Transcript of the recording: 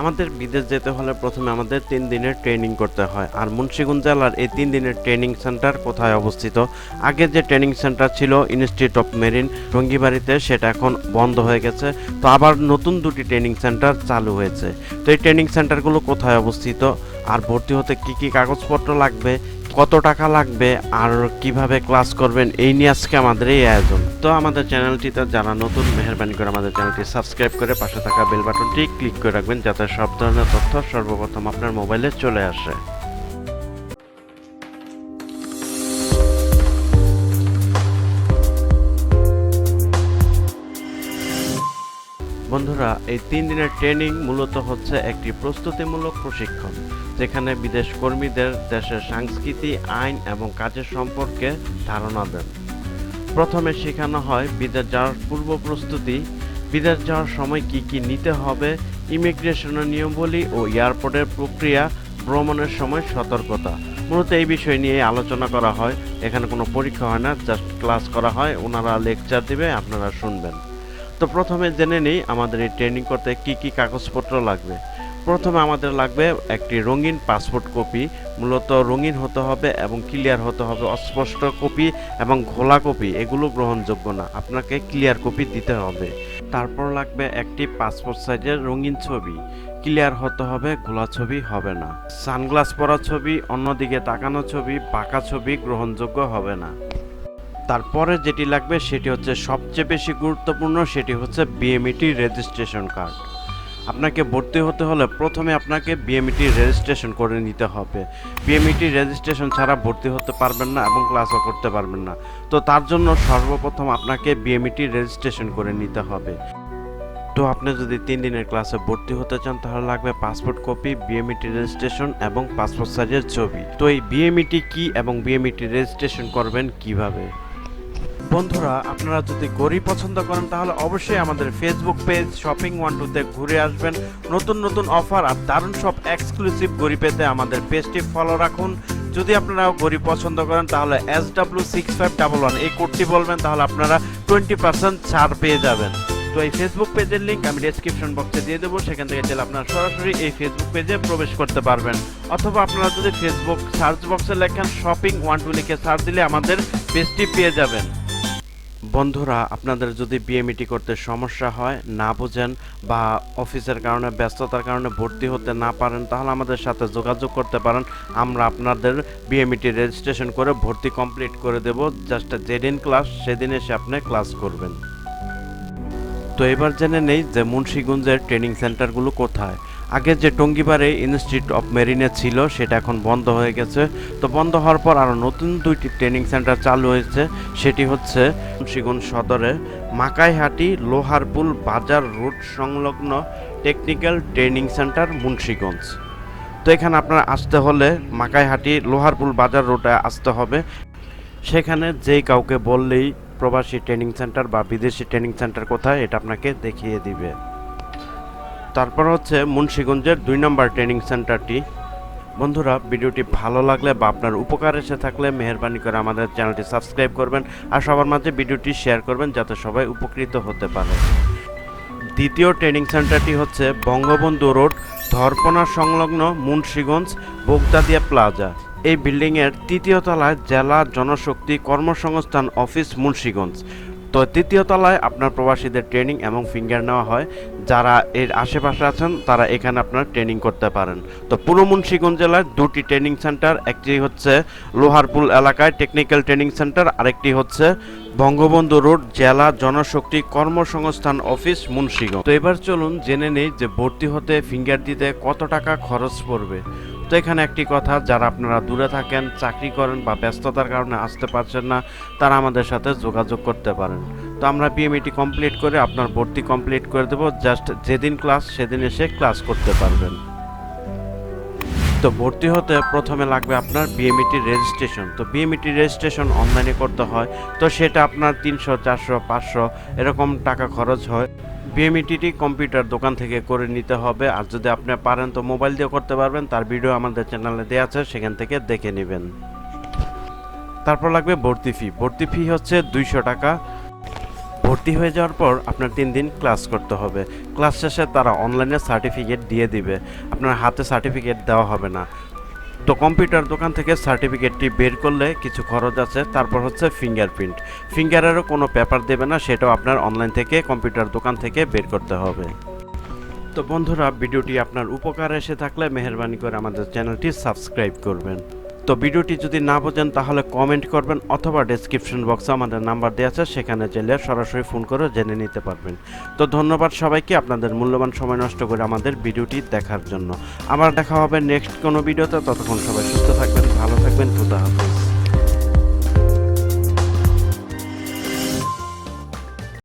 আমাদের বিদেশ যেতে হলে প্রথমে আমাদের তিন দিনের ট্রেনিং করতে হয়। আর মুন্সিগঞ্জ জেলার এই তিন দিনের ট্রেনিং সেন্টার কোথায় অবস্থিত? আগে যে ট্রেনিং সেন্টার ছিল ইনস্টিটিউট অফ মেরিন টঙ্গিবাড়িতে সেটা এখন বন্ধ হয়ে গেছে। তো আবার নতুন দুটি ট্রেনিং সেন্টার চালু হয়েছে। তো এই ট্রেনিং সেন্টারগুলো কোথায় অবস্থিত? আর ভর্তি হতে কী কী কাগজপত্র লাগবে? কত টাকা লাগবে আর কীভাবে ক্লাস করবেন, এই নিয়ে আজকে আমাদের এই আয়োজন। তো আমাদের চ্যানেলটিতে যারা নতুন, মেহরবানি করে আমাদের চ্যানেলটি সাবস্ক্রাইব করে পাশে থাকা বেল বাটনটি ক্লিক করে রাখবেন, যাতে সব ধরনের তথ্য সর্বপ্রথম আপনার মোবাইলে চলে আসে। বন্ধুরা, এই তিন দিনের ট্রেনিং মূলত হচ্ছে একটি প্রস্তুতিমূলক প্রশিক্ষণ। যেখানে বিদেশ কর্মীদের দেশের সংস্কৃতি, আইন এবং কাজের সম্পর্কে ধারণা দেন। প্রথমে শেখানো হয় বিদেশ যাওয়ার পূর্ব প্রস্তুতি, বিদেশ যাওয়ার সময় কি কি নিতে হবে, ইমিগ্রেশনের নিয়মাবলী ও এয়ারপোর্টের প্রক্রিয়া, ভ্রমণের সময় সতর্কতা। মূলত এই বিষয় নিয়ে আলোচনা করা হয়। এখানে কোনো পরীক্ষা হয় না, জাস্ট ক্লাস করা হয়, ওনারা লেকচার দিবে, আপনারা শুনবেন। তো প্রথমে জেনে নিই আমাদের এই ট্রেনিং করতে কি কি কাগজপত্র লাগবে। প্রথমে আমাদের লাগবে একটি রঙিন পাসপোর্ট কপি মূলত রঙিন হতে হবে এবং ক্লিয়ার হতে হবে, অস্পষ্ট কপি এবং ঘোলা কপি এগুলো গ্রহণযোগ্য না। আপনাকে ক্লিয়ার কপি দিতে হবে। তারপর লাগবে একটি পাসপোর্ট সাইজের রঙিন ছবি। ক্লিয়ার হতে হবে, ঘোলা ছবি হবে না। সানগ্লাস পরা ছবি, অন্যদিকে তাকানো ছবি বাঁকা ছবি গ্রহণযোগ্য হবে না। তারপরে যেটি লাগবে সেটি হচ্ছে সবচেয়ে বেশি গুরুত্বপূর্ণ, সেটি হচ্ছে বিএমইটি রেজিস্ট্রেশন কার্ড আপনাকে ভর্তি হতে হলে প্রথমে আপনাকে বিএমইটি রেজিস্ট্রেশন করে নিতে হবে। বিএমইটি রেজিস্ট্রেশন ছাড়া ভর্তি হতে পারবেন না এবং ক্লাসও করতে পারবেন না। তো তার জন্য সর্বপ্রথম আপনাকে বিএমইটি রেজিস্ট্রেশন করে নিতে হবে। তো আপনি যদি তিন দিনের ক্লাসে ভর্তি হতে চান, তাহলে লাগবে পাসপোর্ট কপি বিএমইটি রেজিস্ট্রেশন এবং পাসপোর্ট সাইজের ছবি। তো এই বিএমইটি কি এবং বিএমইটি রেজিস্ট্রেশন করবেন কীভাবে? বন্ধুরা, আপনারা যদি গড়ি পছন্দ করেন, তাহলে অবশ্যই আমাদের ফেসবুক পেজ শপিং ওয়ান টুতে ঘুরে আসবেন। নতুন নতুন অফার আর দারুণ সব এক্সক্লুসিভ গড়ি পেতে আমাদের পেজটি ফলো রাখুন। যদি আপনারা গড়ি পছন্দ করেন, তাহলে S W six five double one এই কোডটি বলবেন, তাহলে আপনারা টোয়েন্টি পার্সেন্ট ছাড় পেয়ে যাবেন। তো এই ফেসবুক পেজের লিঙ্ক আমি ডেসক্রিপশন বক্সে দিয়ে দেবো, সেখান থেকে চাইলে আপনারা সরাসরি এই ফেসবুক পেজে প্রবেশ করতে পারবেন। অথবা আপনারা যদি ফেসবুক সার্চ বক্সে লেখেন শপিং ওয়ান টু লিখে সার্চ দিলে আমাদের পেজটি পেয়ে যাবেন। বন্ধুরা, আপনাদের যদি বিএমইটি করতে সমস্যা হয়, না বোঝেন বা অফিসের কারণে, ব্যস্ততার কারণে ভর্তি হতে না পারেন, তাহলে আমাদের সাথে যোগাযোগ করতে পারেন। আমরা আপনাদের বিএমইটি রেজিস্ট্রেশন করে ভর্তি কমপ্লিট করে দেব। জাস্ট যেদিন ক্লাস সেদিন এসে আপনি ক্লাস করবেন। তো এবার জেনে নেই যে মুন্সীগঞ্জের ট্রেনিং সেন্টারগুলো কোথায়। আগে যে টঙ্গিবারে ইনস্টিটিউট অফ মেরিনে ছিল, সেটা এখন বন্ধ হয়ে গেছে। তো বন্ধ হওয়ার পর আরও নতুন দুইটি ট্রেনিং সেন্টার চালু হয়েছে। সেটি হচ্ছে মুন্সীগঞ্জ সদরে, মাকাইহাটি, লোহারপুল বাজার রোড সংলগ্ন টেকনিক্যাল ট্রেনিং সেন্টার মুন্সিগঞ্জ। তো এখানে আপনারা আসতে হলে মাকাইহাটি, লোহারপুল বাজার রোডে আসতে হবে। সেখানে যেই কাউকে বললেই প্রবাসী ট্রেনিং সেন্টার বা বিদেশি ট্রেনিং সেন্টার কোথায়, এটা আপনাকে দেখিয়ে দিবে। তারপর হচ্ছে মুন্সীগঞ্জের দুই নম্বর ট্রেনিং সেন্টারটি বন্ধুরা, ভিডিওটি ভালো লাগলে বা আপনার উপকার এসে থাকলে মেহরবানি করে আমাদের চ্যানেলটি সাবস্ক্রাইব করবেন আর সবার মাঝে ভিডিওটি শেয়ার করবেন যাতে সবাই উপকৃত হতে পারে। দ্বিতীয় ট্রেনিং সেন্টারটি হচ্ছে বঙ্গবন্ধু রোড ধর্পনা সংলগ্ন মুন্সীগঞ্জ, বোগদাদিয়া প্লাজা। এই বিল্ডিংয়ের তৃতীয় তলায় জেলা জনশক্তি কর্মসংস্থান অফিস মুন্সীগঞ্জ। তো তৃতীয় তলায় আপনার প্রবাসীদের ট্রেনিং এবং ফিঙ্গার নেওয়া হয়। যারা এর আশেপাশে আছেন, তারা এখানে আপনার ট্রেনিং করতে পারেন। তো পুরো মুন্সীগঞ্জ জেলার দুটি ট্রেনিং সেন্টার একটি হচ্ছে লোহারপুল এলাকায় টেকনিক্যাল ট্রেনিং সেন্টার আরেকটি হচ্ছে বঙ্গবন্ধু রোড, জেলা জনশক্তি কর্মসংস্থান অফিস, মুন্সীগঞ্জ। তো এবার চলুন জেনে নেই যে ভর্তি হতে ফিঙ্গার দিতে কত টাকা খরচ পড়বে। তো এখানে একটি কথা, যারা আপনারা দূরে থাকেন, চাকরি করেন বা ব্যস্ততার কারণে আসতে পারছেন না, তারা আমাদের সাথে যোগাযোগ করতে পারেন। তো আমরা পিএমইটি কমপ্লিট করে আপনার ভর্তি কমপ্লিট করে দেবো। জাস্ট যেদিন ক্লাস সেদিন এসে ক্লাস করতে পারবেন। তো ভর্তি হতে প্রথমে লাগবে আপনার বিএমইটি রেজিস্ট্রেশন তো বিএমইটি রেজিস্ট্রেশন অনলাইনে করতে হয়। তো সেটা আপনার তিনশো, চারশো, পাঁচশো এরকম টাকা খরচ হয়। বিএমইটিটি কম্পিউটার দোকান থেকে করে নিতে হবে। আর যদি আপনি পারেন তো মোবাইল দিয়ে করতে পারবেন। তার ভিডিও আমাদের চ্যানেলে দেওয়া আছে, সেখান থেকে দেখে নেবেন। তারপর লাগবে ভর্তি ফি ভর্তি ফি হচ্ছে দুইশো টাকা। ভর্তি হয়ে যাওয়ার পর আপনার তিন দিন ক্লাস করতে হবে। ক্লাস শেষে তারা অনলাইনে সার্টিফিকেট দিয়ে দিবে। আপনার হাতে সার্টিফিকেট দেওয়া হবে না। তো কম্পিউটার দোকান থেকে সার্টিফিকেটটি বের করলে কিছু খরচ আছে, তারপর হচ্ছে ফিঙ্গারপ্রিন্ট ফিঙ্গারেরও কোনো পেপার দেবে না, সেটাও আপনার অনলাইন থেকে কম্পিউটার দোকান থেকে বের করতে হবে। তো বন্ধুরা, ভিডিওটি আপনার উপকারে এসে থাকলে মেহরবানি করে আমাদের চ্যানেলটি সাবস্ক্রাইব করবেন। তো ভিডিওটি যদি না বোঝেন, তাহলে কমেন্ট করবেন অথবা ডেসক্রিপশন বক্সে আমাদের নাম্বার দেওয়া আছে, সেখানে চাইলে সরাসরি ফোন করে জেনে নিতে পারবেন। তো ধন্যবাদ সবাইকে আপনাদের মূল্যবান সময় নষ্ট করে আমাদের ভিডিওটি দেখার জন্য। আবার দেখা হবে নেক্সট কোনো ভিডিওতে, ততক্ষণ সবাই সুস্থ থাকবেন, ভালো থাকবেন, খুদা হাফেজ।